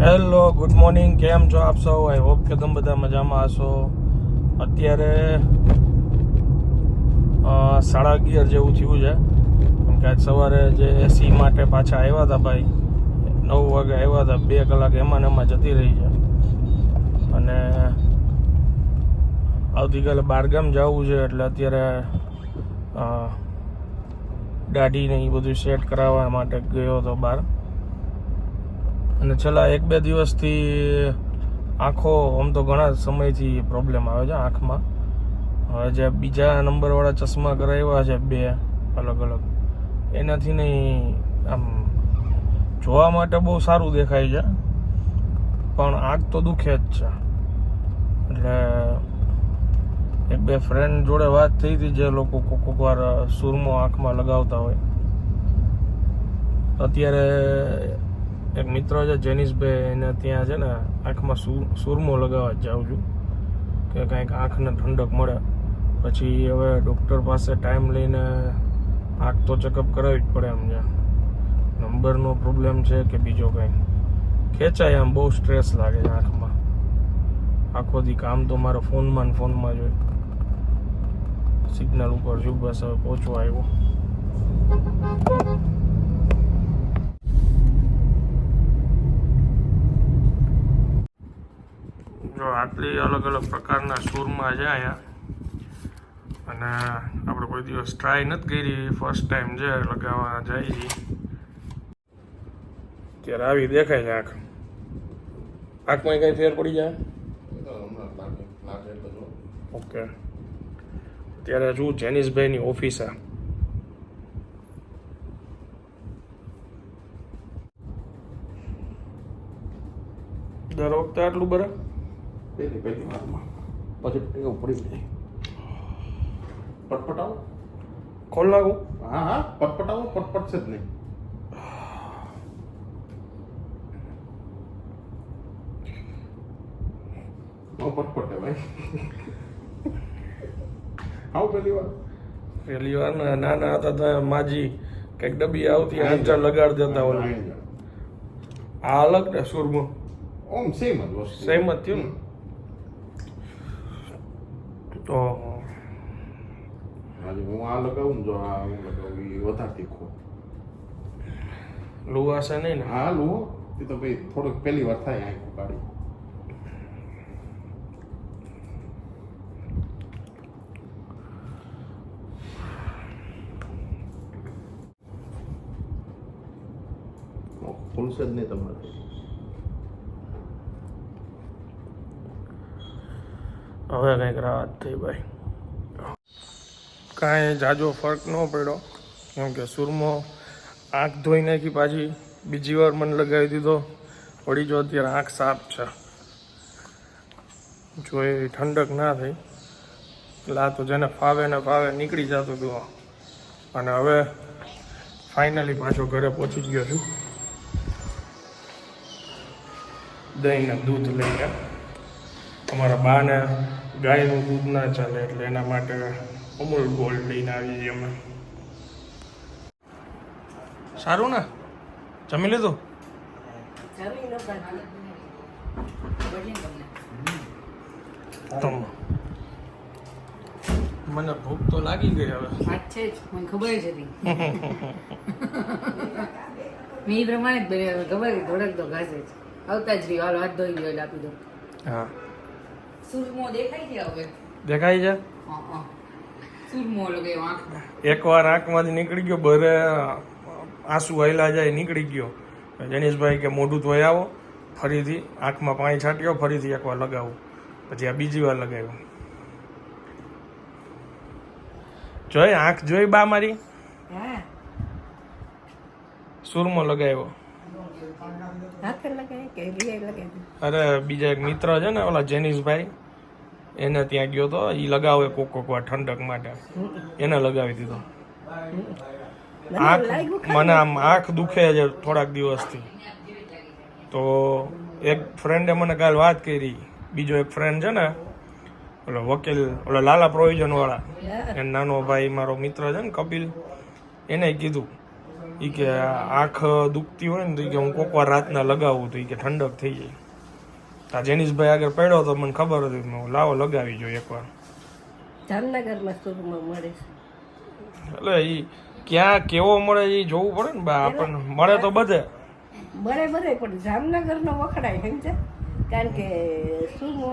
Hello good morning કેમ છો આપ સૌ? આઈ હોપ કે તમે બધા મજામાં હશો. અત્યારે સાડા અગિયાર જેવું થયું છે. કેમ કે આજ સવારે જે એસી માટે પાછા આવ્યા હતા ભાઈ નવ વાગે આવ્યા હતા બે કલાક એમાં ને એમાં જતી રહી છે. અને આવતીકાલે બારગામ જવું છે એટલે અત્યારે અ, એ બધું સેટ કરાવવા માટે ગયો હતો બહાર. અને છેલ્લા એક બે દિવસથી આંખો આમ તો ઘણા સમયથી પ્રોબ્લેમ આવે છે આંખમાં. હવે જે બીજા નંબરવાળા ચશ્મા કરાવ્યા છે બે અલગ અલગ, એનાથી નહીં આમ જોવા માટે બહુ સારું દેખાય છે. પણ આંખ તો દુખે જ છે. એટલે એક બે ફ્રેન્ડ જોડે વાત થઈ હતી જે લોકો કોક વાર સુરમો આંખમાં લગાવતા હોય. અત્યારે એક મિત્ર છે, જેનિશભાઈ, એને ત્યાં છે ને આંખમાં સુર સુરમો લગાવવા જાઉં છું. કે કાંઈક આંખને ઠંડક મળે. પછી હવે ડૉક્ટર પાસે ટાઈમ લઈને આંખ તો ચેકઅપ કરાવવી જ પડે એમ છે નંબરનો પ્રોબ્લેમ છે કે બીજો કંઈ. ખેંચાય આમ બહુ સ્ટ્રેસ લાગે છે આંખમાં. આખો દી કામ તો મારો ફોનમાં ને ફોનમાં જ હોય. સિગ્નલ ઉપર છું, બસ હવે પહોંચવા આવ્યો જો આટલી અલગ અલગ પ્રકારના સૂરમાં છે અહીંયા. અને આપણે કોઈ દિવસ ટ્રાય નથી કરી. ફર્સ્ટ ટાઈમ છે, લગાવવા જાય છે ત્યારે આવી દેખાય છે આંખ. આંખમાં કઈ ફેર પડી જાય? ઓકે ત્યારે શું જેનિસભાઈની આ દર વખતે આટલું બરાબર? પહેલી પહેલી વારમાં પછી ટેવ પડી જાય. પટપટાવો? ખોલ નાખો હા હા પટપટાવો પટપટ છે જ નહીં. પટપટ ભાઈ. આવું પહેલી વાર? પહેલી વાર ને નાના હતા તો માજી કંઈક ડબ્બી આવતી આંચા લગાડ દેતા ઓલું. આ અલગ ને સુરમો. ઓમ સેમ જ સેમ જ થયું ને? તો આજે હું આ લગાવું ને જો આ હું લગાવું એ વધારે તીખો. લુવાશે નહીં ને? હા લો એ તો ભાઈ થોડુંક પહેલી વાર થાય આંખો કાઢી જ નહીં તમારે. હવે કંઈક રાહત થઈ ભાઈ. કાંઈ જાજો ફરક ન પડ્યો. કેમ કે સુરમો આંખ ધોઈ નાખી પાછી બીજી વાર મને લગાવી દીધો. વળી જો અત્યારે આંખ સાફ છે. જો એ ઠંડક ના થઈ એટલે આ તો જેને ફાવે ને ફાવે નીકળી જતું હતો અને હવે ફાઇનલી પાછો ઘરે પહોંચી ગયો છું. દહીં ને દૂધ લઈને. અમારા બાને ગાયનું દૂધ ના ચાલે એટલે એના માટે અમૂલ ગોલ્ડ લઈને આવી જઈએ અમે. સારું ને? જમી લીધું? મને ભૂખ તો લાગી ગઈ હવે. છે જ મને ખબર જ હતી. મેં એ પ્રમાણે જ બન્યું ખબર કે ધોળક તો ઘાસે જ. આવતા જ રહ્યો હાલ હાથ ધોઈ ગયો એટલે આપી દો હા. સુરમો દેખાય છે હવે. દેખાય છે? હા સુરમો ઓલો આંખ. એકવાર આંખમાંથી નીકળી ગયો બરે આંસુ વહેલા જાય નીકળી ગયો. જનીશભાઈ કે મોઢું ધોઈ આવો. ફરીથી આંખમાં પાણી છાંટ્યો ફરીથી એકવાર લગાવું. પછી આ બીજી વાર લગાવ્યું. જોઈ આંખ જોઈ બા મારી? સુરમો લગાવ્યો. અરે બીજા એક મિત્ર છે ને ઓલા જેનિસભાઈ એને ત્યાં ગયો તો એ લગાવે કોક કોક વાર ઠંડક માટે. એને લગાવી દીધો. આંખ મને આમ આંખ દુખે છે થોડાક દિવસથી. તો એક ફ્રેન્ડે મને કાલ વાત કરી. બીજો એક ફ્રેન્ડ છે ને ઓલો વકીલ ઓલો લાલા પ્રોવિઝન વાળા એનો નાનો ભાઈ મારો મિત્ર છે ને કપિલ એને કીધું. એ કે આંખ દુખતી હોય ને તો કે હું કોક વાર રાતના લગાવું તો એ કે ઠંડક થઈ જાય. આ જેનીશભાઈ આગળ પડ્યો તો મને ખબર હતી હું લાવો લગાવી જોઈએ એકવાર. જામનગરમાં સુરમાં મળે એટલે એ ક્યાં કેવો મળે એ જોવું પડે ને બા આપણને મળે તો બધે. મળે બધે પણ જામનગરનો વખણાય સમજે કારણ કે સુમો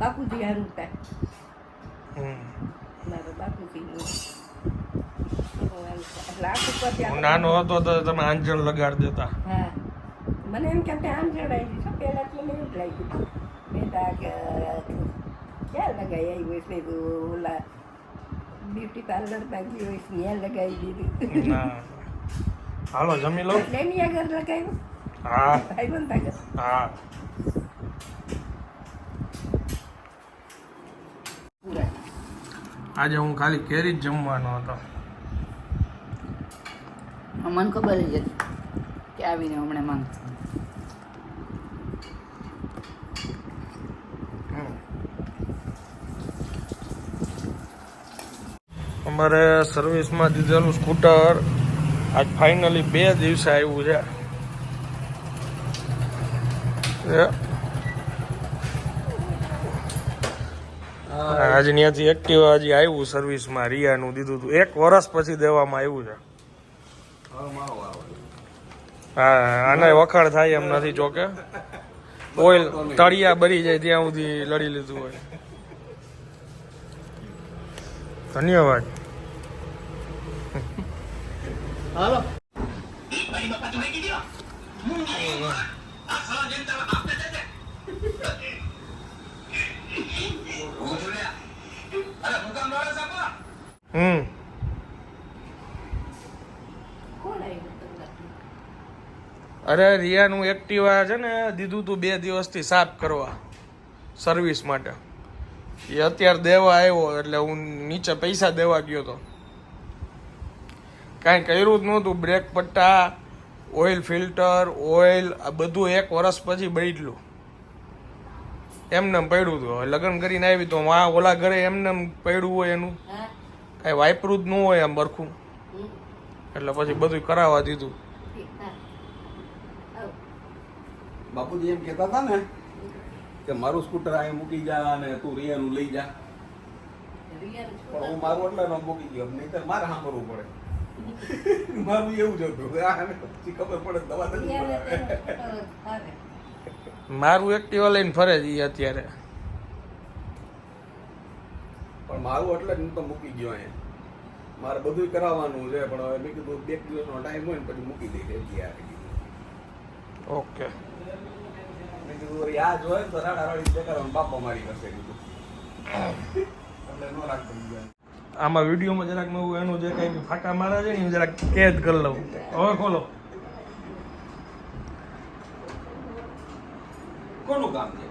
બાપુજી હારું થાય. મારો બાપુજી હું નાનો હતો તો તમે આંજણ લગાડ દેતા. હા. મને એમ કે આપણે આમ જણાવી છે. પહેલાં તો મને એવું જ મેં તા કે ક્યાં લગાવી આવી હોય છે ઓલા બ્યુટી પાર્લર ગઈ હોય ત્યાં લગાવી દીધી. હાલો જમી લો. એની આગળ લગાવ્યું? હા. ભાઈ બંધ ગયો હા. આજે હું ખાલી કેરી જ જમવાનો હતો. મને ખબર જ હતી કે આવીને હમણાં માંગતો અમારે સર્વિસમાં દીધેલું સ્કૂટર આજ ફાઇનલી બે દિવસે આવ્યું છે. એ. આજે ત્યાંથી એક્ટિવા હજી આવ્યું સર્વિસમાં રિયાનું દીધું હતું એક વર્ષ પછી દેવામાં આવ્યું છે. હા આના વખાણ થાય એમ નથી જોકે. ઓઇલ તળિયા બરી જાય ત્યાં સુધી લડી લીધું હોય. ધન્યવાદ. હાલો. હમ. અરે રિયાનું એક્ટિવા છે ને દીધું તું બે દિવસથી સાફ કરવા સર્વિસ માટે. એ અત્યારે દેવા આવ્યો એટલે હું નીચે પૈસા દેવા ગયો તો. કાંઈ કર્યું જ નહોતું બ્રેક પટ્ટા ઓઇલ ફિલ્ટર ઓઇલ આ બધું એક વર્ષ પછી બદલ્યું. એમને એમ પડ્યું હતું લગ્ન કરીને આવી તો આ ઓલા ઘરે એમને પડ્યું હોય એનું. કાંઈ વાપરું જ ન હોય એમ બરખું. એટલે પછી બધું કરાવવા દીધું ઠીક, હા. આવો. બાપુજી એમ કહેતા હતા ને કે મારું સ્કૂટર અહીં મૂકી જા અને તું રિયાનું લઈ જા. પણ હું મારું એટલે મૂકી ગયો. નહીં મારે સાંભળવું પડે. મારું એવું જ હતું. પછી ખબર પડે દવા નથી. મારું એક્ટિવા લઈને ફરે છે અત્યારે. પણ મારું એટલે જ હું તો મૂકી ગયો અહીંયા. મારે બધું કરાવવાનું છે પણ હવે મેં કીધું બે દિવસનો ટાઈમ હોય ને પછી મૂકી દઈએ કીધું ઓકે. જોયે ને તો બાપા મારી કરશે આમાં વિડીયોમાં જરાક નવું એનું જે કંઈ ફાટા મારા છે ને જરાક કેદ કરી લઉં. હવે ખોલો. કોનું કામ છે?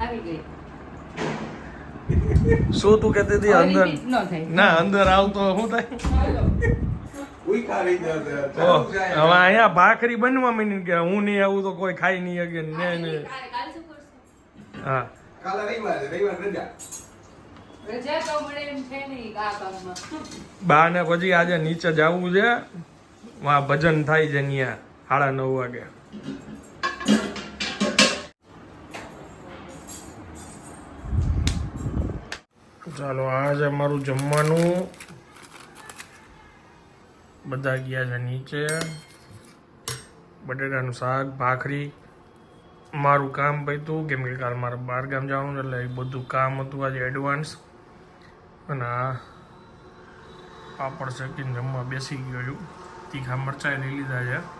આવી ગઈ. શું તું કહેતી હતી? અંદર? ના અંદર આવતો શું થાય? હવે અહીંયા. ભાખરી બનવા માંડી કે હું નહીં આવું તો કોઈ ખાઈ નહીં શકે ને ને. હા. કાલે રવિવાર રવિવાર રજા. બા ને પછી આજે નીચે જવું છે વાં ભજન થાય છે અહીંયા સાડા નવ વાગે. ચાલો આજે મારું જમવાનું. બધા ગયા છે નીચે. બટેટાનું શાક, ભાખરી. મારું કામ પત્યું કેમ કે કાલ મારે બહાર ગામ જવાનું એટલે એ બધું કામ હતું આજે એડવાન્સ અને આ પાપડ શેકીને જમવા બેસી ગયો છું. તીખા મરચાં લઈ લીધા છે.